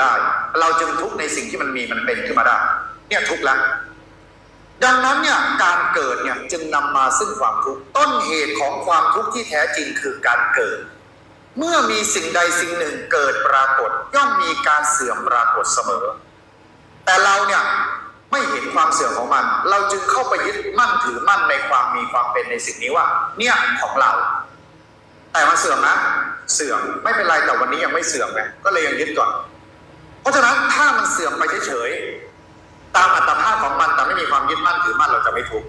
ได้เราจึงทุกในสิ่งที่มันมีมันเป็นขึ้นมาได้เนี่ยทุกแล้วดังนั้นเนี่ยการเกิดเนี่ยจึงนำมาซึ่งความทุกข์ต้นเหตุของความทุกข์ที่แท้จริงคือการเกิด เมื่อมีสิ่งใดสิ่งหนึ่งเกิดปรากฏย่อมมีการเสื่อมปรากฏเสมอ แต่เราเนี่ยไม่เห็นความเสื่อมของมัน เราจึงเข้าไปยึดมั่นถือมั่นในความมีความเป็นในสิ่งนี้ว่า เนี่ยของเรา แต่มันเสื่อมนะเสื่อมไม่เป็นไรแต่วันนี้ยังไม่เสื่อมไงก็เลยยังยึดก่อน ราะฉะนั้นถ้ามันเสื่อมไปเฉยๆตามอัตภาพของมันแต่ไม่มีความยึดมั่นถือมั่นเราจะไม่ทุกข์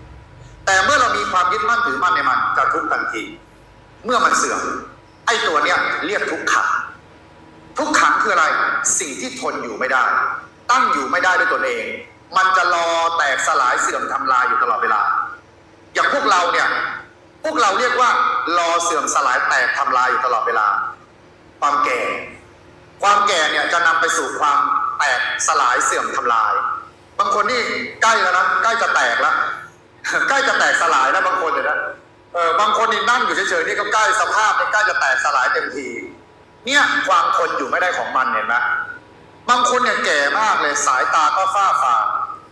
แต่เมื่อเรามีความยึดมั่นถือมั่นในมันจะทุกข์ทันที เมื่อมันเสื่อมไอ้ตัวเนี้ยเรียกทุกขังทุกขังคืออะไรสิ่งที่ทนอยู่ไม่ได้ ตั้งอยู่ไม่ได้ด้วยตนเอง มันจะรอแตกสลายเสื่อมทำลายอยู่ตลอดเวลา อย่างพวกเราเนี่ยพวกเราเรียกว่ารอเสื่อมสลายแตกทำลายอยู่ตลอดเวลา ความแก่ ความแก่เนี่ยจะนำไปสู่ความแตกสลายเสื่อมทำลาย บางคนนี่ใกล้แล้วนะใกล้จะแตกแล้วใกล้จะแตกสลายแล้วบางคนเลยนะเออบางคนนี่นั่งอยู่เฉยๆนี่ก็ใกล้สภาพใกล้จะแตกสลายเต็มที เนี่ยความทนอยู่ไม่ได้ของมันเห็นไหมบางคนเนี่ยแก่มากเลยสายตาก็ฝ้าฟา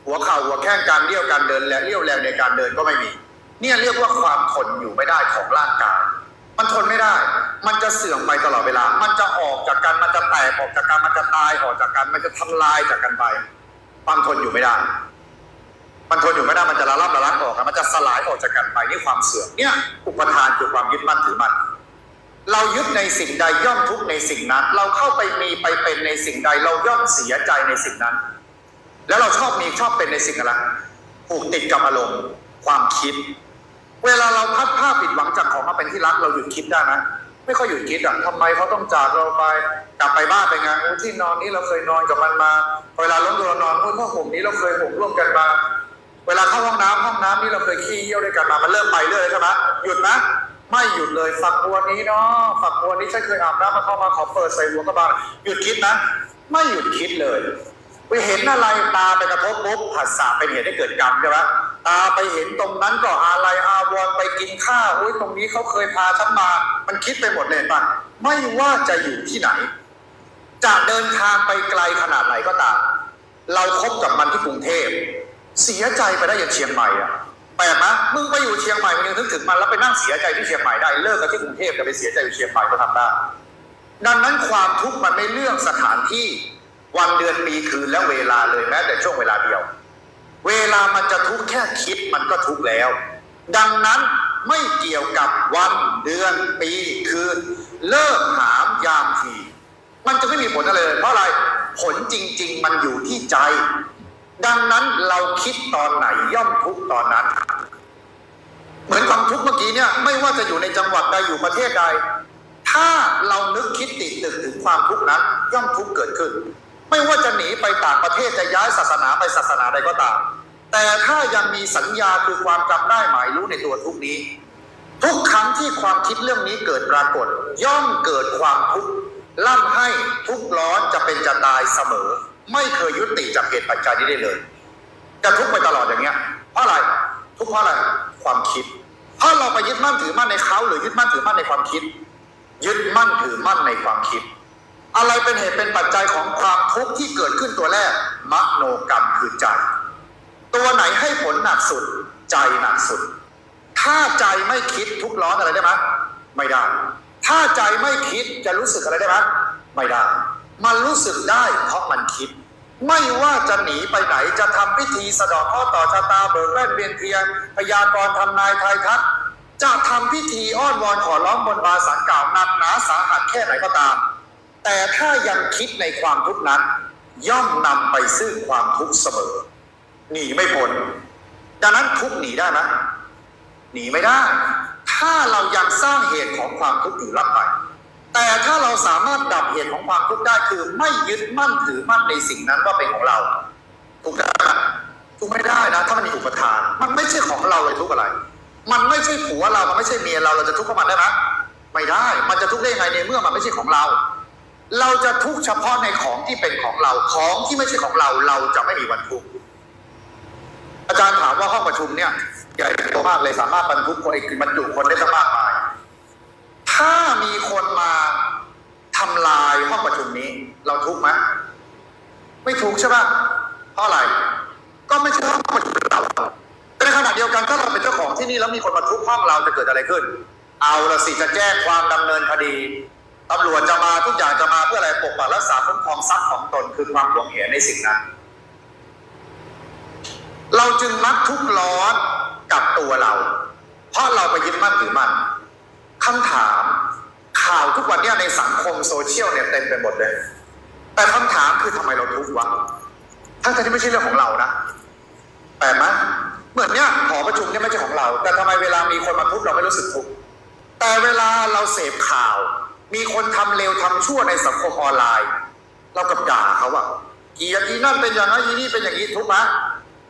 หัวเข่าหัวแข้งการเลี้ยวการเดินและเลี้ยวแรงในการเดินก็ไม่มี เนี่ยเรียกว่าความทนอยู่ไม่ได้ของร่างกาย มันทนไม่ได้ มันจะเสื่อมไปตลอดเวลา มันจะออกจากกันมันจะแตกออกจากกันมันจะตายออกจากกัน มันจะทำลายจากกันไปความทนอยู่ไม่ได้ มันทนอยู่ไม่ได้ มันจะละลับละลักออกกันมันจะสลายออกจากกันไปนี่ความเสื่อมเนี่ย อุปทานคือความยึดมั่นถือมั่นเรายึดในสิ่งใดย่อมทุกในสิ่งนั้น เราเข้าไปมีไปเป็นในสิ่งใด เราย่อมเสียใจในสิ่งนั้น แล้วเราชอบมีชอบเป็นในสิ่งอะไรผูกติดกับอารมณ์ความคิด เวลาเราพัดผ้าผิดหวังจากของมาเป็นที่รักเราหยุดคิดได้ไหมไม่ค่อยหยุดคิดอะทำไมเขาต้องจากเราไป กลับไปบ้านไปไงโอ้ที่นอนนี้เราเคยนอนกับมันมา เวลาล้มตัวนอนโอ้ผ้าห่มนี้เราเคยห่มร่วมกันมา เวลาเข้าห้องน้ำห้องน้ำนี่เราเคยขี้เยี่ยวด้วยกันมามันเริ่มไปเรื่อยใช่ไหมหยุดนะไม่หยุดเลยฝักบัวนี้เนาะฝักบัวนี้ฉันเคยอาบน้ำมาเข้ามาขอเปิดใส่หัวกระบาลหยุดคิดนะ ไม่หยุดคิดเลยไปเห็นอะไรตาไปกระทบปุ๊บผัสสะเป็นเหตุให้เกิดกรรมใช่ไหม ตาไปเห็นตรงนั้นก็อะไรอาวรไปกินข้าวโอ้ยตรงนี้เขาเคยพาฉันมา มันคิดไปหมดเลยป่ะไม่ว่าจะอยู่ที่ไหน จะเดินทางไปไกลขนาดไหนก็ตาม เราคบกับมันที่กรุงเทพ เสียใจไปได้อย่างเชียงใหม่อะแปลกไหมมึงไปอยู่เชียงใหม่มึงยังนึกถึงมันแล้วไปนั่งเสียใจที่เชียงใหม่ได้เลิกกันที่กรุงเทพจะไปเสียใจอยู่เชียงใหม่ก็ทำได้ดังนั้นความทุกข์มันไม่เรื่องสถานที่วันเดือนปีคืนและเวลาเลยแม้แต่ช่วงเวลาเดียว เวลามันจะทุกข์แค่คิดมันก็ทุกข์แล้ว ดังนั้นไม่เกี่ยวกับวันเดือนปีคืนเลิกหามยามทีมันจะไม่มีผลอะไรเลย เพราะอะไรผลจริง ๆ มันอยู่ที่ใจ ดังนั้นเราคิดตอนไหนย่อมทุกข์ตอนนั้น เหมือนความทุกข์เมื่อกี้เนี่ย ไม่ว่าจะอยู่ในจังหวัดใดอยู่ประเทศใด ถ้าเรานึกคิดติดตึกถึงความทุกข์นั้น ย่อมทุกข์เกิดขึ้น ไม่ว่าจะหนีไปต่างประเทศจะย้ายศาสนาไปศาสนาใดก็ตาม แต่ถ้ายังมีสัญญาคือความจำได้หมายรู้ในตัวทุกนี้ ทุกครั้งที่ความคิดเรื่องนี้เกิดปรากฏ ย่อมเกิดความทุกข์ล่ำให้ทุกข์ร้อนจะเป็นจะตายเสมอ ไม่เคยยุติจากเหตุปัจจัยนี้ได้เลย จะทุกข์ไปตลอดอย่างเงี้ยเพราะอะไรทุกข์เพราะอะไรความคิด ถ้าเราไปยึดมั่นถือมั่นในเขาหรือยึดมั่นถือมั่นในความคิด ยึดมั่นถือมั่นในความคิด อะไรเป็นเหตุเป็นปัจจัยของความทุกข์ที่เกิดขึ้นตัวแรกมโนกรรมคือใจ ตัวไหนให้ผลหนักสุด ใจหนักสุด ถ้าใจไม่คิดทุกข์ร้อนอะไรได้ไหมไม่ได้ ถ้าใจไม่คิดจะรู้สึกอะไรได้ไหมไม่ได้ มันรู้สึกได้เพราะมันคิด ไม่ว่าจะหนีไปไหนจะทำพิธีสะเดอกข้อต่อชะตาเบิกแว่นเวียนเทียนพยากรณ์ทำนายทายทักจะทำพิธีอ้อนวอนขอร้องบนบาสารกล่าวหนักหนาสาหัสแค่ไหนก็ตาม แต่ถ้ายังคิดในความทุกข์นั้น ย่อมนำไปซึ่งความทุกข์เสมอ หนีไม่พ้นดังนั้นทุกข์หนีได้ไหมหนีไม่ได้ ถ้าเรายังสร้างเหตุของความทุกข์อยู่รับไป แต่ถ้าเราสามารถดับเหตุของความทุกข์ได้คือไม่ยึดมั่นถือมั่นในสิ่งนั้นว่าเป็นของเราทุกข์ได้ไหมทุกข์ไม่ได้นะ ถ้ามันมีอุปทาน มันไม่ใช่ของเราเลยทุกข์อะไร มันไม่ใช่ผัวเรา มันไม่ใช่เมียเรา เราจะทุกข์กับมันได้ไหมไม่ได้ มันจะทุกข์ได้ยังไงในเมื่อมันไม่ใช่ของเรา เราจะทุกข์เฉพาะในของที่เป็นของเรา ของที่ไม่ใช่ของเรา เราจะไม่มีวันทุกข์ อาจารย์ถามว่าห้องประชุมเนี่ยใหญ่โตมากเลยสามารถบรรทุกคนไอ้บรรจุคนได้สักมากมาย ถ้ามีคนมาทำลายห้องประชุมนี้ เราทุกข์ไหมไม่ถูกข์ใช่ปะเพราะอะไร ก็ไม่ใช่ว่ามันเป็นเราแต่ในขณะเดียวกันถ้าเราเป็นเจ้าของที่นี่แล้วมีคนมาทุบห้องเราจะเกิดอะไรขึ้น เอาละสิจะแจ้งความดำเนินคดี ตำรวจจะมาทุกอย่างจะมาเพื่ออะไรปกปักรักษาคุ้มครองทรัพย์ของตนคือความหวงแหนในสิ่งนั้น เราจึงมักทุกข์ร้อนกับตัวเรา เพราะเราไปยึดมั่นถือมั่นคำถามข่าวทุกวันนี้ในสังคมโซเชียลเนี่ยเต็มไปหมดเลย แต่คำถามคือทำไมเราทุกข์วะทั้งที่ไม่ใช่เรื่องของเรานะแปลกไหมเหมือนเนี้ยหอประชุมเนี่ยไม่ใช่ของเรา แต่ทำไมเวลามีคนมาทุบเราไม่รู้สึกทุกข์แต่เวลาเราเสพข่าว มีคนทำเลวทำชั่วในสังคมออนไลน์เรากับด่าเขาอะอีอย่างนี้นั่นเป็นอย่างนั้นอีนี่เป็นอย่างนี้ทุกไหม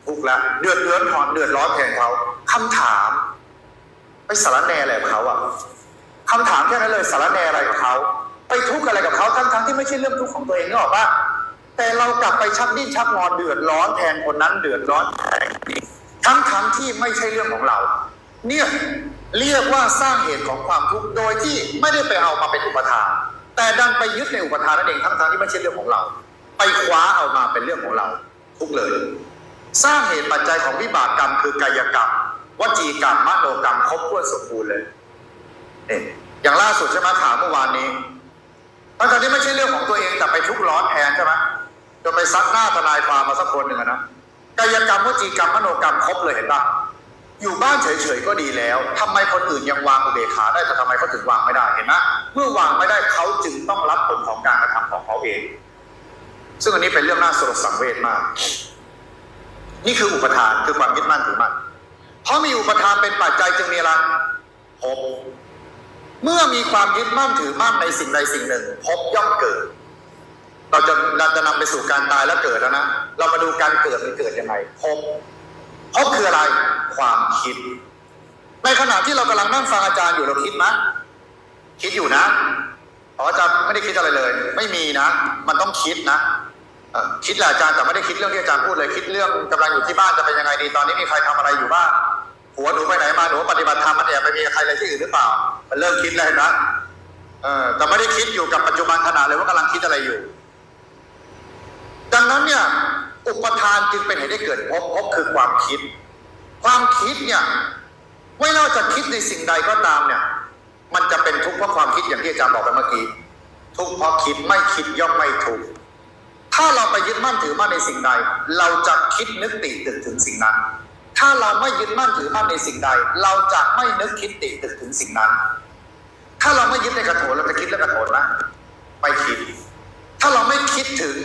ทุกแล้วเดือดเดือดร้อนเดือดร้อนแทนเขาคำถามไปสารแหนอะไรกับเขาอะคำถามแค่นั้นเลยสารแหนอะไรกับเขาไปทุกข์อะไรกับเขาทั้งทั้งๆที่ไม่ใช่เรื่องทุกข์ของตัวเองนึกออกปะแต่เรากลับไปชักดิ้นชักงอนเดือดร้อนแทนคนนั้นเดือดร้อนแทนนี้ทั้งทั้งๆที่ไม่ใช่เรื่องของเรา เนี่ย เรียกว่าสร้างเหตุของความทุกข์โดยที่ไม่ได้ไปเอามาเป็นอุปทาน แต่ดันไปยึดในอุปทานนั่นเองทั้งทที่ไม่ใช่เรื่องของเรา ไปคว้าเอามาเป็นเรื่องของเรา ทุกเลย สร้างเหตุปัจจัยของวิบากกรรมคือกายกรรมวจีกรรมมโนกรรมครบถ้วนสมบูรณ์เลยเนี่ยอย่างล่าสุดใช่ไหมข่าวเมื่อวานนี้ทั้งๆที่ไม่ใช่เรื่องของตัวเองแต่ไปทุกข์ร้อนแทนใช่ไหมจนไปซัดหน้าทนายความมาสักคนหนึ่งนะกายกรรมวจีกรรมมโนกรรมครบเลยเห็นปะ อยู่บ้านเฉยๆก็ดีแล้วทำไมคนอื่นยังวางอุเบกขาได้แต่ทำไมเขาถึงวางไม่ได้เห็นไหมเมื่อวางไม่ได้เขาจึงต้องรับผลของการกระทำของเขาเอง ซึ่งอันนี้เป็นเรื่องน่าสลดสังเวชมาก นี่คืออุปทานคือความยึดมั่นถือมั่นเพราะมีอุปทานเป็นปัจจัยจึงมีอะไรภพเมื่อมีความยึดมั่นถือมั่นในสิ่งใดสิ่งหนึ่งภพย่อมเกิด เราจะเราจะนำไปสู่การตายและเกิดแล้วนะเรามาดูการเกิดมันเกิดยังไงภพ พบคืออะไรความคิด ในขณะที่เรากำลังนั่งฟังอาจารย์อยู่เราคิดไหมคิดอยู่นะอ๋ออาจารย์ไม่ได้คิดอะไรเลย ไม่มีนะ มันต้องคิดนะคิดแหละอาจารย์แต่ไม่ได้คิดเรื่องที่อาจารย์พูดเลย คิดเรื่องกำลังอยู่ที่บ้านจะเป็นยังไงดี ตอนนี้มีใครทำอะไรอยู่บ้างหัวหนูไปไหนมาหนูปฏิบัติธรรมมันแอบไปมีใครอะไรที่อื่นหรือเปล่า มันเริ่มคิดแล้วเห็นะเออแต่ไม่ได้คิดอยู่กับปัจจุบันขณะเลยว่ากำลังคิดอะไรอยู่ ดังนั้นเนี่ย อุปทานจึงเป็นเหตุให้เกิดภพภพคือความคิด ความคิดเนี่ยไม่ว่าจะคิดในสิ่งใดก็ตามเนี่ย มันจะเป็นทุกข์เพราะความคิดอย่างที่อาจารย์บอกไปเมื่อกี้ทุกข์เพราะคิดไม่คิดย่อมไม่ทุกข์ถ้าเราไปยึดมั่นถือมั่นในสิ่งใด เราจะคิดนึกติตึกถึงสิ่งนั้น ถ้าเราไม่ยึดมั่นถือมั่นในสิ่งใด เราจะไม่นึกคิดติตึกถึงสิ่งนั้น ถ้าเราไม่ยึดในกระโถนเราจะคิดเรื่องกระโถนไหมไม่คิด ถ้าเราไม่คิดถึง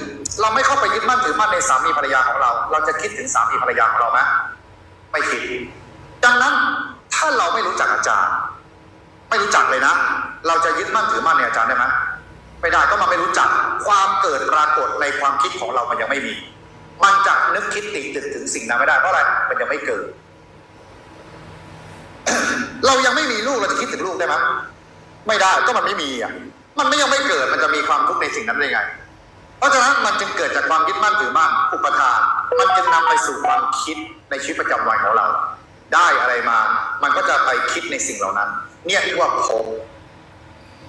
เราไม่เข้าไปยึดมั่นถือมั่นในสามีภรรยาของเรา เราจะคิดถึงสามีภรรยาของเราไหมไม่คิด ดังนั้นถ้าเราไม่รู้จักอาจารย์ ไม่รู้จักเลยนะ เราจะยึดมั่นถือมั่นในอาจารย์ได้ไหมไม่ได้ก็มาไม่รู้จักความเกิดปรากฏในความคิดของเรามันยังไม่มี มันจะนึกคิดติดตึกถึงสิ่งนั้นไม่ได้เพราะอะไรมันยังไม่เกิด เรายังไม่มีลูกเราจะคิดถึงลูกได้ไหมไม่ได้ก็มันไม่มีอะ มันไม่ยังไม่เกิดมันจะมีความทุกข์ในสิ่งนั้นได้ไง เพราะฉะนั้นมันจึงเกิดจากความยึดมั่นถือมั่นอุปทาน มันจึงนำไปสู่ความคิดในชีวิตประจำวันของเรา ได้อะไรมา มันก็จะไปคิดในสิ่งเหล่านั้น เนี่ยเรียกว่าภพ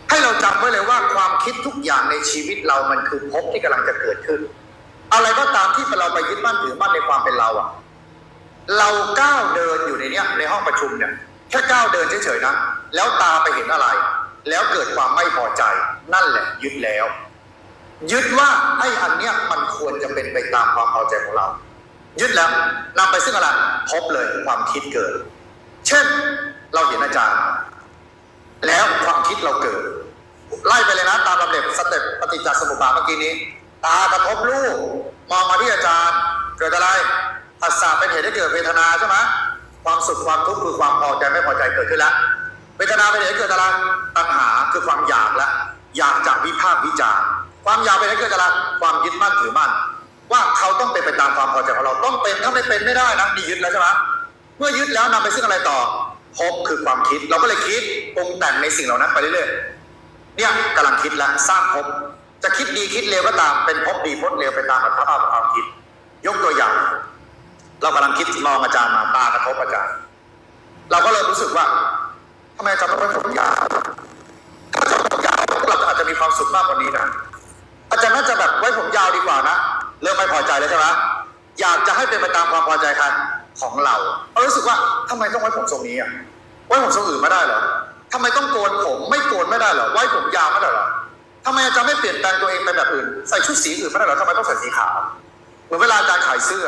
ให้เราจำไว้เลยว่าความคิดทุกอย่างในชีวิตเรามันคือภพที่กำลังจะเกิดขึ้น อะไรก็ตามที่เราไปยึดมั่นถือมั่นในความเป็นเราอะเราก้าวเดินอยู่ในเนี้ยในห้องประชุมเนี่ยแค่ก้าวเดินเฉยๆนะแล้วตาไปเห็นอะไร แล้วเกิดความไม่พอใจ นั่นแหละยึดแล้ว ยึดว่าไอ้อันเนี้ยมันควรจะเป็นไปตามความพอใจของเรา ยึดแล้วนำไปซึ่งอะไรพบเลยความคิดเกิด เช่นเราเห็นอาจารย์ แล้วความคิดเราเกิด ไล่ไปเลยนะตามลำเดับสเต็ปปฏิจจสมุปบาทเมื่อกี้นี้ตากระทบรูปมองมาที่อาจารย์ เกิดอะไรผัสสะเป็นเหตุให้เกิดเวทนาใช่ไหมความสุขความทุกข์คือความพอใจไม่พอใจเกิดขึ้นแล้ว เวทนาเป็นเหตุเกิดอะไรตัณหาคือความอยากและอยากจากวิภาควิจารความอยากเป็นเหตุเกิดอะไรความยึดมั่นถือมั่นว่าเขาต้องเป็นไปตามความพอใจของเราต้องเป็นถ้าไม่เป็นไม่ได้นะนี่ยึดแล้วใช่ไหมเมื่อยึดแล้วนำไปซึ่งอะไรต่อภพคือความคิดเราก็เลยคิดปรุงแต่งในสิ่งเหล่านั้นไปเรื่อยๆเนี่ยกำลังคิดแล้วสร้างภพจะคิดดีคิดเลวก็ตามเป็นภพดีภพเลวไปตามอัตภาพความคิด ยกตัวอย่าง เรากำลังคิดมองอาจารย์มาตากระทบอาจารย์ เราก็เริ่มรู้สึกว่า ทำไมอาจารย์ต้องไว้ผมยาวถ้าอาจารย์ผมยาวเราอาจจะมีความสุขมากกว่านี้นะอาจารย์น่าจะแบบไว้ผมยาวดีกว่านะเริ่มไม่พอใจแล้วใช่ไหมอยากจะให้เป็นไปตามความพอใจใครของเราเรารู้สึกว่าทำไมต้องไว้ผมทรงนี้อะไว้ผมทรงอื่นไม่ได้เหรอทำไมต้องโกนผมไม่โกนไม่ได้เหรอไว้ผมยาวไม่ได้เหรอทำไมอาจารย์ไม่เปลี่ยนแปลงตัวเองไปแบบอื่นใส่ชุดสีอื่นไม่ได้เหรอทำไมต้องใส่สีขาวเหมือนเวลาอาจารย์ขายเสื้อ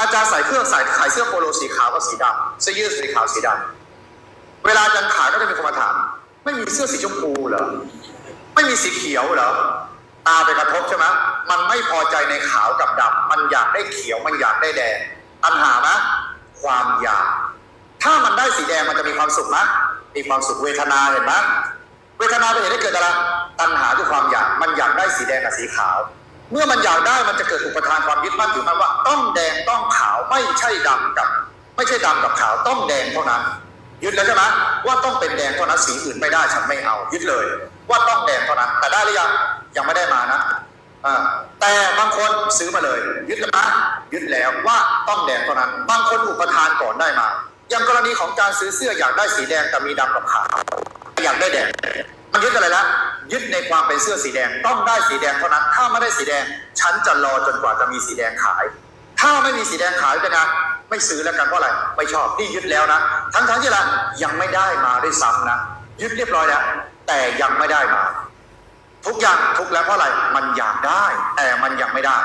อาจารย์ใส่เครื่องใส่ขายเสื้อโปโลสีขาวกับสีดำเสื้อยืดสีขาวสีดำ เวลาจารย์ขายก็จะมีคนมาถาม ไม่มีเสื้อสีชมพูเหรอ ไม่มีสีเขียวเหรอ ตาไปกระทบใช่ไหมมันไม่พอใจในขาวกับดำมันอยากได้เขียว มันอยากได้แดงปัญหาไหมความอยาก ถ้ามันได้สีแดงมันจะมีความสุขไหมมีความสุขเวทนาเห็นไหมเวทนาเป็นเหตุให้เกิดอะไรตัณหาคือความอยาก มันอยากได้สีแดงกับสีขาว เมื่อมันอยากได้มันจะเกิดอุปทานความยึดมั่นถือมั่นว่า ต้องแดงต้องขาวไม่ใช่ดำกับ ไม่ใช่ดำกับขาวต้องแดงเท่านั้น ยึดแล้วใช่ไหมว่าต้องเป็นแดงเท่านั้นสีอื่นไม่ได้ฉันไม่เอา ยึดเลย ว่าต้องแดงเท่านั้น แต่ได้หรือยังยังไม่ได้มานะแต่บางคนซื้อมาเลย ยึดแล้วนะยึดแล้วว่าต้องแดงเท่านั้น บางคนอุปทานก่อนได้มา อย่างกรณีของการซื้อเสื้ออยากได้สีแดงแต่มีดำกับขาวอยากได้แดงมันยึดอะไรละยึดในความเป็นเสื้อสีแดงต้องได้สีแดงเท่านั้น ถ้าไม่ได้สีแดง ฉันจะรอจนกว่าจะมีสีแดงขาย ถ้าไม่มีสีแดงขายเป็นไง ไม่ซื้อแล้วกันเพราะอะไรไม่ชอบนี่ยึดแล้วนะ ทั้งๆที่อะยังไม่ได้มาด้วยซ้ำนะยึดเรียบร้อยแล้ว แต่ยังไม่ได้มา ทุกอย่างทุกแล้วเพราะอะไรมันอยากได้ แต่มันยังไม่ได้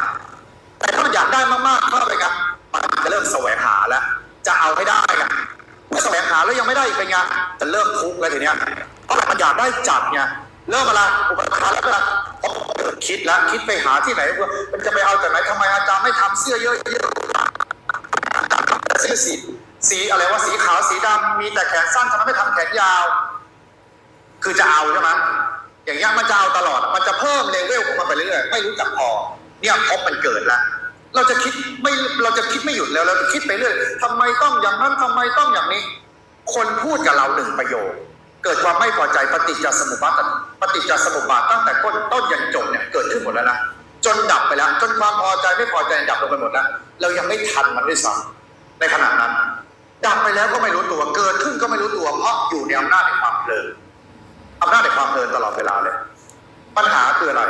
แต่ถ้ามันอยากได้มากๆเข้าไปกันมันจะเริ่มแสวงหาแล้ว จะเอาให้ได้ไงเมื่อแสวงหาแล้วยังไม่ได้อีกเป็นไงจะเริ่มทุกข์แล้วทีเนี้ยเพราะมันอยากได้จัดไงเริ่มอะไรอุปทานแล้วก็คิดแล้วคิดไปหาที่ไหนมันจะไปเอาจากไหนทำไมอาจารย์ไม่ทำเสื้อเยอะๆ เสื้อสีสีอะไรว่าสีขาวสีดำมีแต่แขนสั้นทำไมไม่ทำแขนยาว คือจะเอาใช่ไหมอย่างเงี้ยมันจะเอาตลอด มันจะเพิ่มเลเวลของมันไปเรื่อยๆไม่รู้จักพอ เนี่ยพบมันเกิดล้วเราจะคิดไม่เราจะคิดไม่หยุดแล้วเราจะคิดไปเรื่อยทำไมต้องอย่างนั้นทำไมต้องอย่างนี้ คนพูดกับเราหนึ่งประโยค เกิดความไม่พอใจปฏิจจสมุปบาทปฏิจจสมุปบาทตั้งแต่ต้นต้นยันจบเนี่ยเกิดขึ้นหมดแล้วนะจนดับไปแล้ว จนความพอใจไม่พอใจดับลงไปหมดแล้วเรายังไม่ทันมันด้วยซ้ำ ในขณะนั้น ดับไปแล้วก็ไม่รู้ตัวเกิดขึ้นก็ไม่รู้ตัว เพราะอยู่ในอำนาจในความเพลินอำนาจในความเพลินตลอดเวลาเลย ปัญหาคืออะไร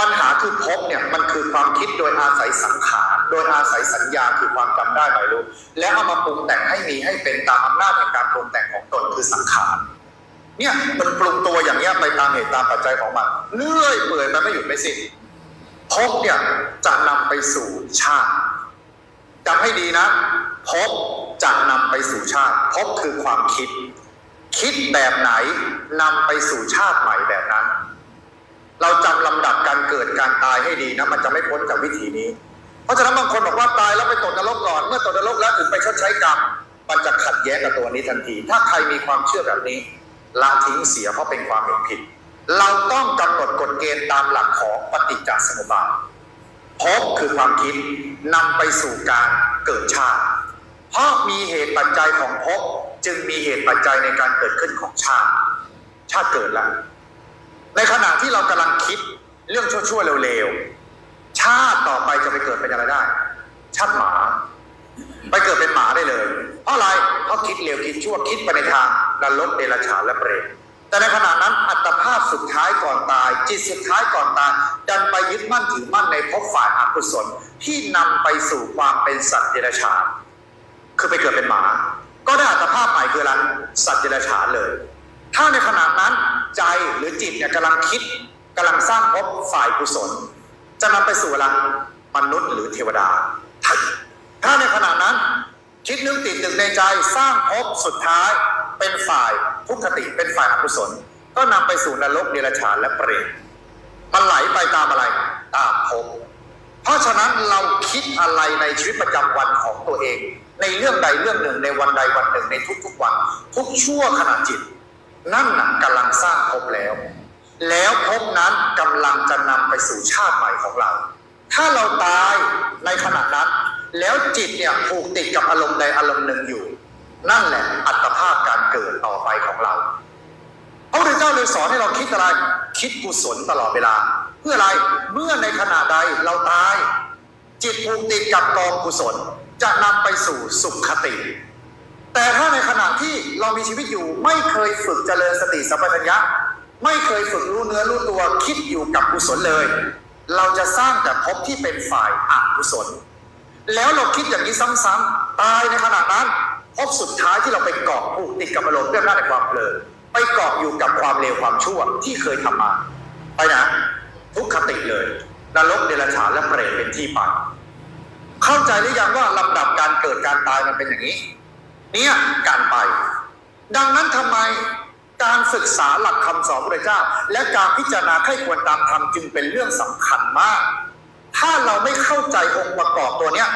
ปัญหาคือภพเนี่ยมันคือความคิดโดยอาศัยสังขารโดยอาศัยสัญญาคือความจำได้หมายรู้ แล้วเอามาปรุงแต่งให้มีให้เป็นตามอำนาจในการปรุงแต่งของตนคือสังขารเนี่ยมันปรุงตัวอย่างเงี้ยไปตามเหตุตามปัจจัยของมันเลื่อยเปื่อยมันไม่หยุดไม่สิ้นภพเนี่ยจะนำไปสู่ชาติ จำให้ดีนะภพจะนำไปสู่ชาติภพคือความคิด คิดแบบไหนนำไปสู่ชาติใหม่แบบนั้น เราจำลำดับการเกิดการตายให้ดีนะ มันจะไม่พ้นจากวิธีนี้ เพราะฉะนั้นบางคนบอกว่าตายแล้วไปตกนรกก่อน เมื่อตกนรกแล้วถึงไปชดใช้กรรม มันจะขัดแย้งกับตัวนี้ทันที ถ้าใครมีความเชื่อแบบนี้ละทิ้งเสียเพราะเป็นความเห็นผิด เราต้องกำหนดกฎเกณฑ์ตามหลักของปฏิจจสมุปบาท ภพคือความคิดนำไปสู่การเกิดชาติ เพราะมีเหตุปัจจัยของภพจึงมีเหตุปัจจัยในการเกิดขึ้นของชาติ ชาติเกิดแล้วในขณะที่เรากำลังคิดเรื่องชั่วๆเร็วๆชาติต่อไปจะไปเกิดเป็นอะไรได้ ชาติหมา ไปเกิดเป็นหมาได้เลย เพราะอะไรเพราะคิดเร็วคิดชั่วคิดไปในทางนรกเดรัจฉานและเปรต แต่ในขณะนั้นอัตภาพสุดท้ายก่อนตาย จิตสุดท้ายก่อนตายดันไปยึดมั่นถือมั่นในภพฝ่ายอกุศลที่นำไปสู่ความเป็นสัตว์เดรัจฉานคือไปเกิดเป็นหมา ก็ได้อัตภาพใหม่คืออะไรสัตว์เดรัจฉานเลย ถ้าในขณะนั้นใจหรือจิตเนี่ยกำลังคิดกำลังสร้างภพฝ่ายกุศล จะนำไปสู่อะไรมนุษย์หรือเทวดา ถ้าในขณะนั้นคิดนึกติดตึกในใจสร้างภพสุดท้าย เป็นฝ่ายทุกขติเป็นฝ่ายอกุศล ก็นำไปสู่นรกเดรัจฉานและเปรตมันไหลไปตามอะไรตามภพเพราะฉะนั้นเราคิดอะไรในชีวิตประจำวันของตัวเอง ในเรื่องใดเรื่องหนึ่งในวันใดวันหนึ่งในทุกๆวัน ทุกชั่วขณะจิต นั่นน่ะกำลังสร้างภพแล้ว แล้วภพนั้นกำลังจะนำไปสู่ชาติใหม่ของเรา ถ้าเราตายในขณะนั้น แล้วจิตเนี่ยผูกติดกับอารมณ์ใดอารมณ์หนึ่งอยู่ นั่นแหละอัตภาพการเกิดต่อไปของเราพระพุทธเจ้าเลยสอนให้เราคิดอะไร คิดกุศลตลอดเวลา เพื่ออะไรเมื่อในขณะใดเราตาย จิตผูกติดกับกองกุศลจะนำไปสู่สุขคติ แต่ถ้าในขณะที่เรามีชีวิตอยู่ไม่เคยฝึกเจริญสติสัมปชัญญะไม่เคยฝึกรู้เนื้อรู้ตัวคิดอยู่กับกุศลเลย เราจะสร้างแต่ภพที่เป็นฝ่ายอกุศล แล้วเราคิดอย่างนี้ซ้ำๆตายในขณะนั้น ภพสุดท้ายที่เราไปเกาะผูกติดกับอารมณ์เรื่องหน้าในความเพลินไปเกาะอยู่กับความเลวความชั่วที่เคยทำมา ไปนะ ทุกขติเลยนรกเดรัจฉานและเปรตเป็นที่ไปเข้าใจหรือยังว่าลำดับการเกิดการตายมันเป็นอย่างนี้ เนี่ยการไป ดังนั้นทำไมการศึกษาหลักคำสอนพระเจ้า และการพิจารณาให้ควรตามธรรมจึงเป็นเรื่องสำคัญมาก ถ้าเราไม่เข้าใจองค์ประกอบตัวเนี้ย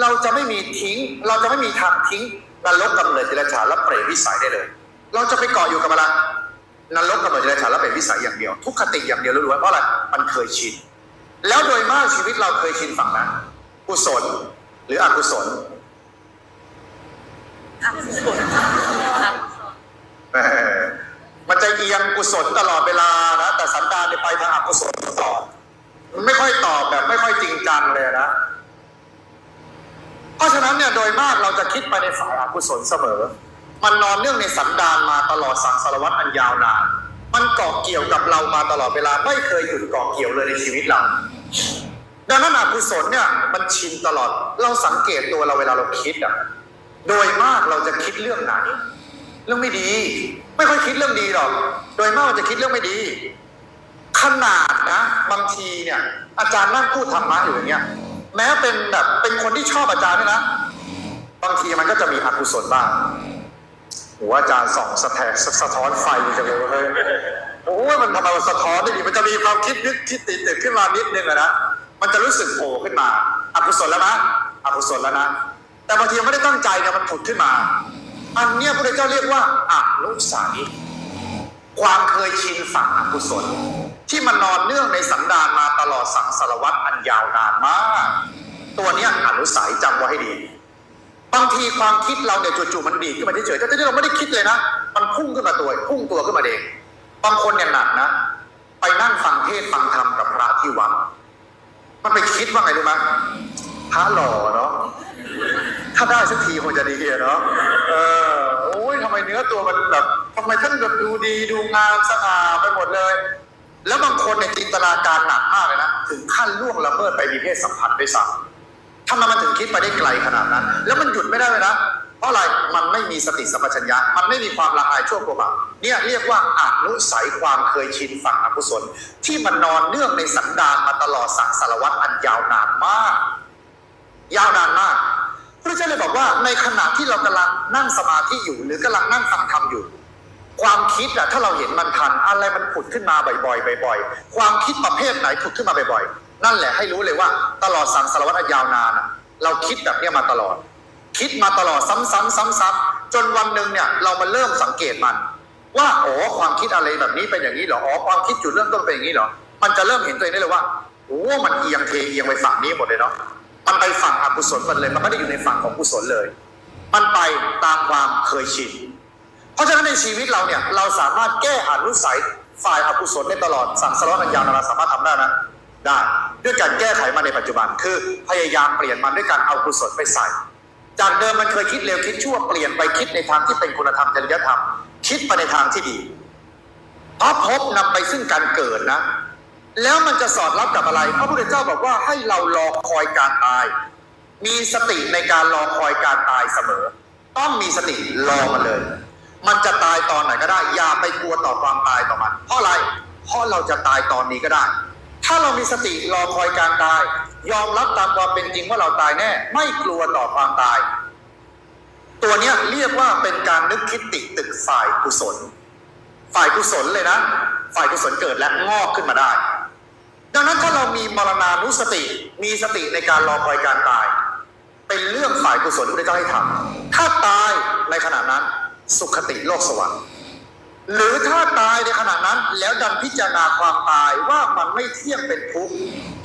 เราจะไม่มีทิ้ง เราจะไม่มีทางทิ้ง นรกกำเนิดเดรัจฉานและเปรตวิสัยได้เลย เราจะไปเกาะอยู่กับอะไรนรกกำเนิดเดรัจฉานและเปรตวิสัยอย่างเดียว ทุกขติอย่างเดียวล้วนเพราะอะไรมันเคยชินแล้วโดยมากชีวิตเราเคยชินฝั่งนั้นกุศลหรืออกุศลอกุศลครับเออมันจะเอียงกุศลตลอดเวลานะแต่สันดานไปทางอกุศลตลอดมันไม่ค่อยตอบแบบไม่ค่อยจริงจังเลยนะ ราะฉะนั้นเนี่ยโดยมากเราจะคิดไปในฝ่ายอกุศลเสมอ มันนอนเนื่องในสันดานมาตลอดสังสารวัตรอันยาวนาน มันเกาะเกี่ยวกับเรามาตลอดเวลาไม่เคยหยุดเกาะเกี่ยวเลยในชีวิตเรา ดังนั้นอกุศลเนี่ยมันชินตลอด เราสังเกตตัวเราเวลาเราคิดอะ โดยมากเราจะคิดเรื่องไหน เรื่องไม่ดี ไม่ค่อยคิดเรื่องดีหรอก โดยมากเราจะคิดเรื่องไม่ดี ขนาดนะ บางทีเนี่ย อาจารย์นั่งพูดธรรมะอยู่อย่างเงี้ย แม้เป็นแบบเป็นคนที่ชอบอาจารย์ด้วยนะบางทีมันก็จะมีอกุศลบ้างโอ้อาจารย์ส่องสะแทกสะท้อนไฟจังเลยเฮ้ยโอ้ยมันทำไมมันสะท้อนได้ดีมันจะมีความคิดนึกคิดติดติดขึ้นมานิดนึงอะนะมันจะรู้สึกโผล่ขึ้นมาอกุศลแล้วนะอกุศลแล้วนะแต่บางทีไม่ได้ตั้งใจเนี่ยมันผุดขึ้นมา อันเนี้ยพระเจ้าเรียกว่าอนุสัยความเคยชินฝั่งอกุศล ที่มันนอนเนื่องในสันดานมาตลอดสังสารวัตรอันยาวนานมาก ตัวเนี้ยอนุสัยจำไว้ให้ดี บางทีความคิดเราเนี่ยจู่ๆมันดีขึ้นมาเฉยๆแต่ที่เราไม่ได้คิดเลยนะ มันพุ่งขึ้นมาตัวพุ่งตัวขึ้นมาเอง บางคนเนี่ยหนักนะ ไปนั่งฟังเทศฟังธรรมกับพระที่วัด มันไปคิดว่าไงรู้ไหมพระหล่อเนาะ ถ้าได้สักทีคงจะดีเนาะ เออ โอ้ยทำไมเนื้อตัวมันแบบทำไมท่านแบบดูดีดูงามสง่าไปหมดเลย แล้วบางคนเนี่ยจินตนาการหนักมากเลยนะ ถึงขั้นล่วงละเมิดไปมีเพศสัมพันธ์ด้วยซ้ำทำไมมันถึงคิดไปได้ไกลขนาดนั้น แล้วมันหยุดไม่ได้เลยนะ เพราะอะไร มันไม่มีสติสัมปชัญญะ มันไม่มีความละอายชั่วกลัวบาปเนี่ยเรียกว่าอนุสัยความเคยชินฝั่งอกุศล ที่มันนอนเนื่องในสันดานมาตลอดสังสารวัตรอันยาวนานมาก ยาวนานมากพระเจ้าเลยบอกว่าในขณะที่เรากำลังนั่งสมาธิอยู่ หรือกำลังนั่งฟังธรรมอยู่ ความคิดอะถ้าเราเห็นมันทัน อะไรมันผุดขึ้นมาบ่อยๆบ่อยๆ ความคิดประเภทไหนผุดขึ้นมาบ่อยๆ นั่นแหละให้รู้เลยว่าตลอดสังสารวัตรอันยาวนานอะเราคิดแบบเนี้ยมาตลอด คิดมาตลอดซ้ำๆซ้ำๆจนวันหนึ่งเนี่ยเรามาเริ่มสังเกตมัน ว่าอ๋อความคิดอะไรแบบนี้เป็นอย่างนี้เหรออ๋อความคิดจุดเริ่มต้นเป็นอย่างนี้เหรอมันจะเริ่มเห็นตัวเองได้เลยว่าโอ้มันเอียงเทเอียงไปฝั่งนี้หมดเลยเนาะมันไปฝั่งอกุศลหมดเลย มันไม่ได้อยู่ในฝั่งของกุศลเลย มันไปตามความเคยชิน เพราะฉะนั้นในชีวิตเราเนี่ยเราสามารถแก้อนุสัยฝ่ายอกุศลได้ตลอดสั่งสารวัตรยาวนานเราสามารถทำได้นะได้ด้วยการแก้ไขมันในปัจจุบัน คือพยายามเปลี่ยนมันด้วยการเอากุศลไปใส่ จากเดิมมันเคยคิดเร็วคิดชั่วเปลี่ยนไปคิดในทางที่เป็นคุณธรรมจริยธรรม คิดไปในทางที่ดีเพราะพบนำไปซึ่งการเกิดนะ แล้วมันจะสอดรับกับอะไร พระพุทธเจ้าบอกว่าให้เรารอคอยการตาย มีสติในการรอคอยการตายเสมอ ต้องมีสติรอมันเลย มันจะตายตอนไหนก็ได้ อย่าไปกลัวต่อความตายต่อมัน เพราะอะไร เพราะเราจะตายตอนนี้ก็ได้ ถ้าเรามีสติรอคอยการตาย ยอมรับตามความเป็นจริงว่าเราตายแน่ ไม่กลัวต่อความตาย ตัวนี้เรียกว่าเป็นการนึกคิดติตึกฝ่ายกุศล ฝ่ายกุศลเลยนะ ฝ่ายกุศลเกิดและงอกขึ้นมาได้ ดังนั้นถ้าเรามีมรณานุสติ มีสติในการรอคอยการตาย เป็นเรื่องฝ่ายกุศลที่พระเจ้าให้ทำถ้าตายในขณะนั้น สุขติโลกสวรรค์ หรือถ้าตายในขณะนั้นแล้วดันพิจารณาความตายว่ามันไม่เที่ยงเป็นทุกข์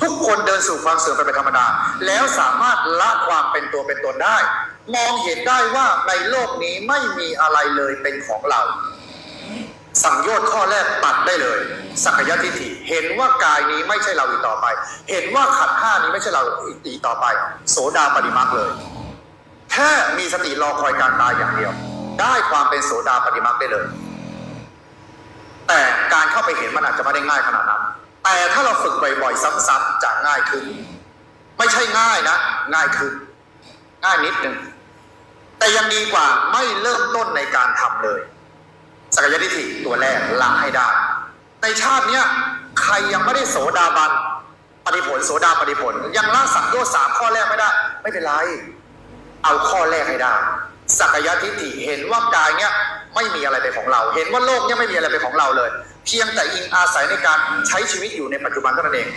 ทุกคนเดินสู่ความเสื่อมไปเป็นธรรมดา แล้วสามารถละความเป็นตัวเป็นตนได้ มองเห็นได้ว่าในโลกนี้ไม่มีอะไรเลยเป็นของเรา สังโยชน์ข้อแรกตัดได้เลย สักยทิฏฐิเห็นว่ากายนี้ไม่ใช่เราอีกต่อไป เห็นว่าขันห้านี้ไม่ใช่เราอีกต่อไป โสดาปฏิมักเลยแค่มีสติรอคอยการตายอย่างเดียว ได้ความเป็นโสดาปฏิมักได้เลย แต่การเข้าไปเห็นมันอาจจะไม่ได้ง่ายขนาดนั้น แต่ถ้าเราฝึกบ่อยๆ ซ้ำๆจะง่ายขึ้น ไม่ใช่ง่ายนะ ง่ายขึ้น ง่ายนิดหนึ่ง แต่ยังดีกว่าไม่เริ่มต้นในการทำเลย สักยทิฏฐิตัวแรกละให้ได้ ในชาติเนี้ยใครยังไม่ได้โสดาบันปฏิผลโสดาปฏิผล ยังละสังโยชน์สามข้อแรกไม่ได้ ไม่เป็นไร เอาข้อแรกให้ได้ สักยะทิฏฐิเห็นว่ากายเนี้ยไม่มีอะไรเป็นของเรา เห็นว่าโลกเนี้ยไม่มีอะไรเป็นของเราเลย เพียงแต่อิงอาศัยในการใช้ชีวิตอยู่ในปัจจุบันเท่านั้นเอง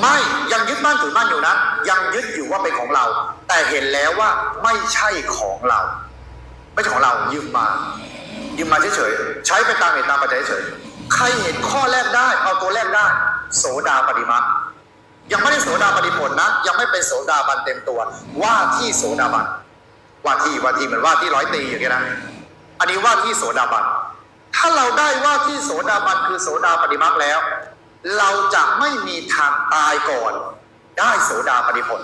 ไม่ยังยึดมั่นถือมั่นอยู่นะ ยังยึดอยู่ว่าเป็นของเรา แต่เห็นแล้วว่าไม่ใช่ของเรา ไม่ใช่ของเรายืมมายืมมาเฉยๆใช้ไปตามเหตุตามปัจจัยเฉยๆใครเห็นข้อแรกได้เอาตัวแรกได้ โสดาปฏิมายังไม่ได้โสดาปฏิผลนะ ยังไม่เป็นโสดาบันเต็มตัวว่าที่โสดาบัน ว่าที่ว่าที่เหมือนว่าที่ร้อยตีอย่างเงี้ยนะอันนี้ว่าที่โสดาบันถ้าเราได้ว่าที่โสดาบันคือโสดาปฏิมาแล้ว เราจะไม่มีทางตายก่อน ได้โสดาปฏิผล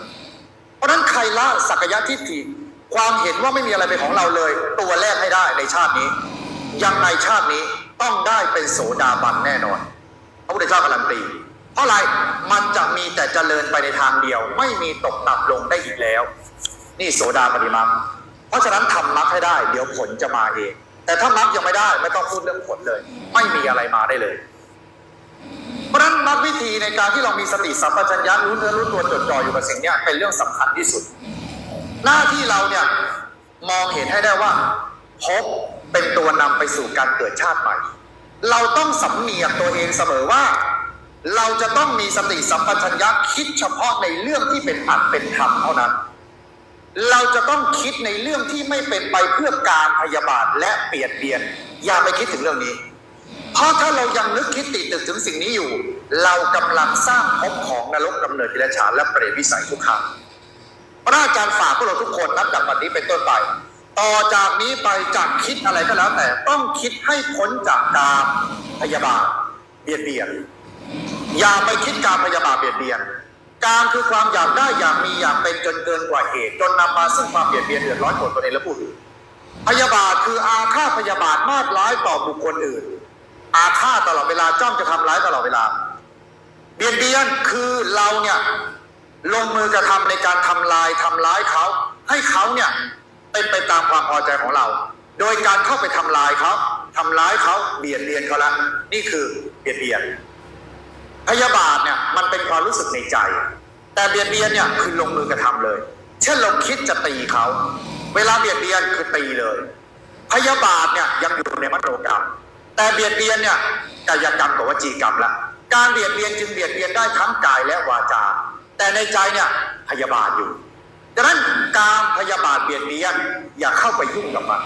เพราะนั้นใครละสักยะทิฏฐิความเห็นว่าไม่มีอะไรเป็นของเราเลย ตัวแรกให้ได้ในชาตินี้ ยังในชาตินี้ต้องได้เป็นโสดาบันแน่นอนพระพุทธเจ้าการันตีเพราะอะไรมันจะมีแต่เจริญไปในทางเดียว ไม่มีตกต่ำลงได้อีกแล้ว นี่โสดาปฏิมาเพราะฉะนั้นทำมรรคให้ได้ เดี๋ยวผลจะมาเอง แต่ถ้ามรรคยังไม่ได้ ไม่ต้องพูดเรื่องผลเลย ไม่มีอะไรมาได้เลย เพราะฉะนั้นมรรควิธีในการที่เรามีสติสัมปชัญญะรู้เนื้อรู้ตัวจดจ่ออยู่กับสิ่งนี้เป็นเรื่องสำคัญที่สุด หน้าที่เราเนี่ยมองเห็นให้ได้ว่าภพเป็นตัวนำไปสู่การเกิดชาติใหม่ เราต้องสำเนียกตัวเองเสมอว่า เราจะต้องมีสติสัมปชัญญะคิดเฉพาะในเรื่องที่เป็นอัตเป็นธรรมเท่านั้น เราจะต้องคิดในเรื่องที่ไม่เป็นไปเพื่อการพยาบาทและเปลี่ยนเบียน อย่าไปคิดถึงเรื่องนี้ เพราะถ้าเรายังนึกคิดติดตึกถึงสิ่งนี้อยู่ เรากำลังสร้างภพของนรกกำเนิดกิเลสฉานและเปรตวิสัยทุกครั้งพระอาจารย์ฝากพวกเราทุกคนนับจากวันนี้เป็นต้นไป ต่อจากนี้ไปจากคิดอะไรก็แล้วแต่ต้องคิดให้พ้นจากการพยาบาทเบียดเบียน อย่าไปคิดการพยาบาทเบียดเบียน การคือความอยากได้อยากมีอยากเป็นจนเกินกว่าเหตุ จนนำมาซึ่งความเบียดเบียนเดือดร้อนคนตนเองและผู้อื่นพยาบาทคืออาฆาตพยาบาทมากร้ายต่อบุคคลอื่น อาฆาตตลอดเวลาจ้องจะทำร้ายตลอดเวลา เบียดเบียนคือเราเนี่ยลงมือกระทำในการทำลายทำร้ายเขา ให้เขาเนี่ยเป็นไปตามความพอใจของเรา โดยการเข้าไปทำลายเขาทำร้ายเขาเบียดเบียนเขาละนี่คือเบียดเบียน พยาบาทเนี่ยมันเป็นความรู้สึกในใจ แต่เบียดเบียนเนี่ยคือลงมือกระทำเลย เช่นเราคิดจะตีเขา เวลาเบียดเบียนคือตีเลย พยาบาทเนี่ยยังอยู่ในมโนกรรม แต่เบียดเบียนเนี่ยกายกรรมกับวจีกรรมละการเบียดเบียนจึงเบียดเบียนได้ทั้งกายและวาจา แต่ในใจเนี่ยพยาบาทอยู่ดังนั้นการพยาบาทเบียดเบียนอย่าเข้าไปยุ่งกับมัน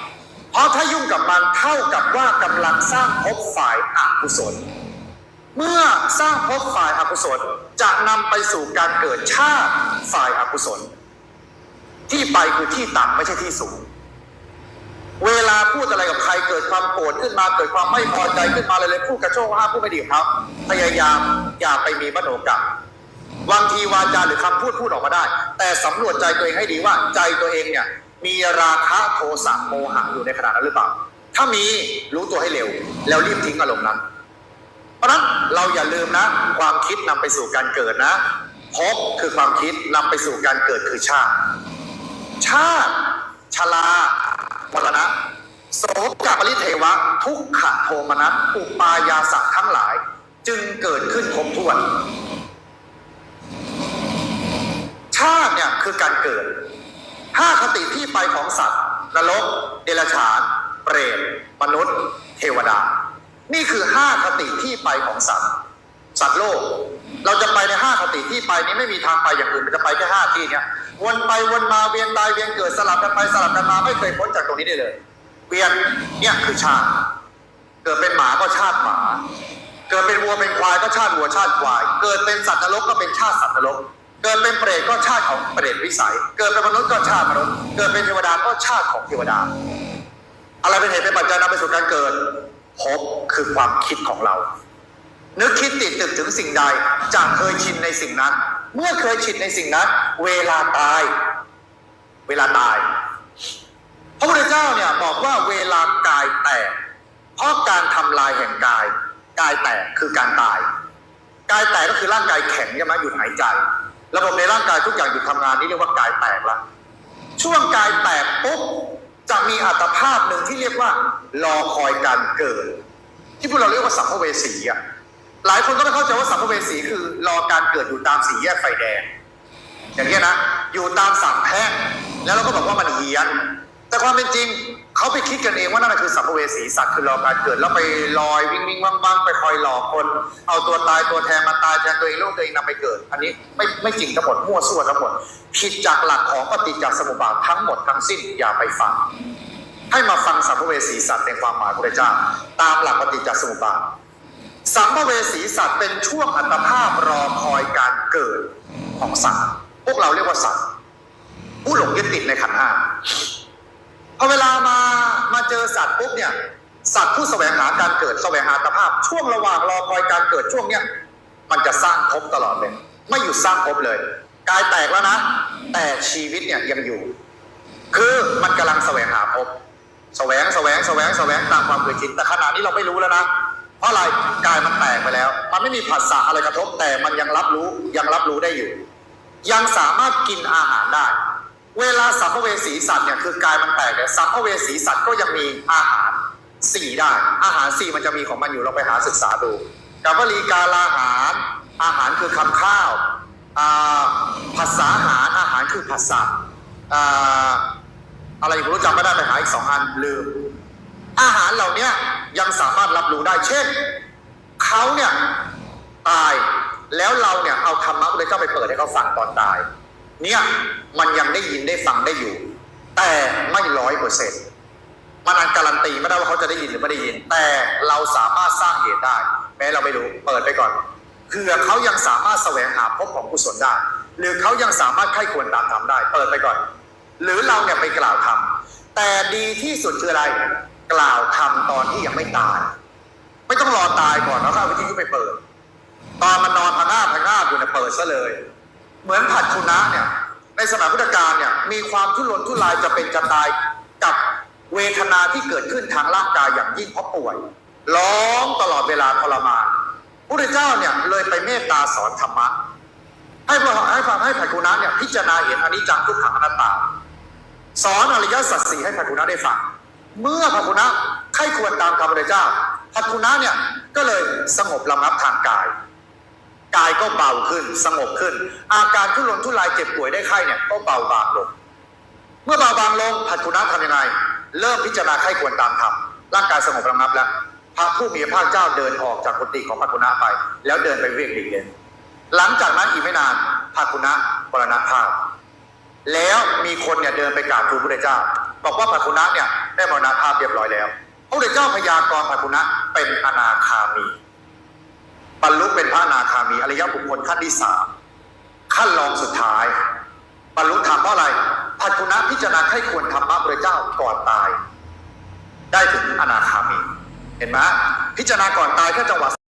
เพราะถ้ายุ่งกับมันเท่ากับว่ากำลังสร้างภพฝ่ายอกุศล เมื่อสร้างภพฝ่ายอกุศลจะนำไปสู่การเกิดชาติฝ่ายอกุศล ที่ไปคือที่ต่ำไม่ใช่ที่สูง เวลาพูดอะไรกับใครเกิดความโกรธขึ้นมาเกิดความไม่พอใจขึ้นมาเลยเลยพูดกระโชกห้าพูดไม่ดีกับ พยายามอย่าไปมีมโนกรรมบางทีวาจาหรือคำพูดพูดออกมาได้ แต่สำรวจใจตัวเองให้ดีว่าใจตัวเองเนี่ยมีราคะโทสะโมหะอยู่ในขณะนั้นหรือเปล่า ถ้ามีรู้ตัวให้เร็ว แล้วรีบทิ้งอารมณ์นั้น ราะนั้นเราอย่าลืมนะ ความคิดนำไปสู่การเกิดนะภพคือความคิดนำไปสู่การเกิดคือชาติ ชาติชลามรณะโสกปริเทวะ ทุกขโทมนัสอุปายาสัตทั้งหลาย จึงเกิดขึ้นครบถ้วน ชาติเนี่ยคือการเกิดห้าคติที่ไปของสัตว์นรก เดรัจฉาน เปรตมนุษย์ เทวดา นี่คือห้าคติที่ไปของสัตว์สัตว์โลก เราจะไปในห้าคติที่ไปนี้ไม่มีทางไปอย่างอื่นมันจะไปแค่ห้าที่เนี่ยวนไปวนมาเวียนตายเวียนเกิดสลับกันไปสลับกันมาไม่เคยพ้นจากตรงนี้ได้เลย เวียนเนี่ยคือชาติเกิดเป็นหมาก็ชาติหมา เกิดเป็นวัวเป็นควายก็ชาติวัวชาติควาย เกิดเป็นสัตว์นรกก็เป็นชาติสัตว์นรกเกิดเป็นเปรตก็ชาติของเปรตวิสัย เกิดเป็นมนุษย์ก็ชาติมนุษย์ เกิดเป็นเทวดาก็ชาติของเทวดา อะไรเป็นเหตุเป็นปัจจัยนำไปสู่การเกิด ภพคือความคิดของเรา นึกคิดติดตึกถึงสิ่งใดจะเคยชินในสิ่งนั้น เมื่อเคยชินในสิ่งนั้น เวลาตาย เวลาตาย พระพุทธเจ้าเนี่ยบอกว่าเวลากายแตก เพราะการทำลายแห่งกาย กายแตกคือการตาย กายแตกก็คือร่างกายแข็งใช่ไหมหยุดหายใจ ระบบในร่างกายทุกอย่างหยุดทำงานนี่เรียกว่ากายแตกละช่วงกายแตกปุ๊บ จะมีอัตภาพหนึ่งที่เรียกว่ารอคอยการเกิด ที่พวกเราเรียกว่าสัมภเวสีอะหลายคนก็ไม่เข้าใจว่าสัมภเวสีคือรอการเกิดอยู่ตามสี่แยกไฟแดง อย่างเงี้ยนะอยู่ตามสามแพร่งแล้วเราก็บอกว่ามันเฮี้ยนแต่ความเป็นจริง เขาไปคิดกันเองว่านั่นคือสัมภเวสีสัตว์คือรอการเกิด แล้วไปลอยวิ่งวิ่งว่างว่างไปคอยหลอกคน เอาตัวตายตัวแทนมาตายแทนตัวเองลูกตัวเองนำไปเกิด อันนี้ไม่ไม่จริงทั้งหมดมั่วซั่วทั้งหมดผิดจากหลักของปฏิจจสมุปบาททั้งหมดทั้งสิ้นอย่าไปฟังให้มาฟังสัมภเวสีสัตว์ในความหมายพระเจ้า ตามหลักปฏิจจสมุปบาทสัมภเวสีสัตว์เป็นช่วงอัตภาพรอคอยการเกิดของสัตว์พวกเราเรียกว่าสัตว์ผู้หลงยึดติดในขันธ์ห้า พอเวลามามาเจอสัตว์ปุ๊บเนี่ยสัตว์ผู้แสวงหาการเกิดแสวงหาตภาพ ช่วงระหว่างรอคอยการเกิดช่วงเนี้ยมันจะสร้างภพตลอดเลย ไม่หยุดสร้างภพเลยกายแตกแล้วนะ แต่ชีวิตเนี่ยยังอยู่ คือมันกำลังแสวงหาภพแสวงแสวงแสวงแสวงตามความเคยชินแต่ขณะนี้เราไม่รู้แล้วนะเพราะอะไรกายมันแตกไปแล้ว มันไม่มีผัสสะอะไรกระทบ แต่มันยังรับรู้ยังรับรู้ได้อยู่ ยังสามารถกินอาหารได้ เวลาสัมภเวสีสัตว์เนี่ยคือกายมันแตกเนี่ยสัมภเวสีสัตว์ก็ยังมีอาหารสี่ได้ อาหารสี่มันจะมีของมันอยู่เราไปหาศึกษาดูกับวลีกาลาหาร อาหารคือคำข้าวภาษาอาหารอาหารคือภาษาอ่าอะไรผมรู้จำไม่ได้ไปหาอีกสองอันลืมอาหารเหล่านี้ยยังสามารถรับรู้ได้ เช่นเขาเนี่ยตายแล้วเราเนี่ยเอาธรรมะพระเจ้าไปเปิดให้เขาฟังตอนตาย เนี่ยมันยังได้ยินได้ฟังได้อยู่ แต่ไม่ร้อยเปอร์เซ็นต์มันอันการันตีไม่ได้ว่าเขาจะได้ยินหรือไม่ได้ยิน แต่เราสามารถสร้างเหตุได้ แม้เราไม่รู้เปิดไปก่อนเผื่อเขายังสามารถแสวงหาภพของกุศลได้ หรือเขายังสามารถไข้ควรตามธรรมได้ เปิดไปก่อน หรือเราเนี่ยไปกล่าวธรรมแต่ดีที่สุดคืออะไร กล่าวธรรมตอนที่ยังไม่ตาย ไม่ต้องรอตายก่อนแล้วก็เอาวิทยุไปเปิด ตอนมันนอนพะงาพะงาอยู่เนี่ยเปิดซะเลย เหมือนผัดคุณะเนี่ยในสมัยพุทธกาลเนี่ยมีความทุรนทุรายจะเป็นจะตายกับเวทนาที่เกิดขึ้นทางร่างกายอย่างยิ่งเพราะป่วยร้องตลอดเวลาทรมานพระพุทธเจ้าเนี่ยเลยไปเมตตาสอนธรรมะให้พระให้ฟังให้ผัดคุณะเนี่ยพิจารณาเห็นอนิจจังทุกขังอนัตตา สอนอริยสัจสี่ให้พักุณะได้ฟังเมื่อพักุณะใครควรตามคำพระเจ้าพักุณะเนี่ยก็เลยสงบระงับทางกาย ก็เบาขึ้น สงบขึ้น อาการทุรนทุรายเจ็บป่วยได้ไข้เนี่ยก็เบาบางลง เมื่อเบาบางลงพักุณะทำยังไง เริ่มพิจารณาใครควรตามธรรมร่างกายสงบระงับแล้วพระผู้มีพระเจ้าเดินออกจากกุฏิของพักุณะไป แล้วเดินไปเวียกหลีเล่นหลังจากนั้นอีกไม่นานพักุณะปรณภาพ แล้วมีคนเนี่ยเดินไปกราบทูลพระเจ้า บอกว่าพระคุณะเนี่ยได้มรณภาพเรียบร้อยแล้วพระเจ้าพยากรณ์พระคุณะเป็นอนาคามี บรรลุเป็นพระอนาคามีอริยบุคคลขั้นที่สามขั้นรองสุดท้าย บรรลุธรรมเพราะอะไรพัทุนะพิจารณาให้ควรธรรมะพระเจ้าก่อนตาย ได้ถึงอนาคามี เห็นไหมพิจารณาก่อนตายแค่จังหวะ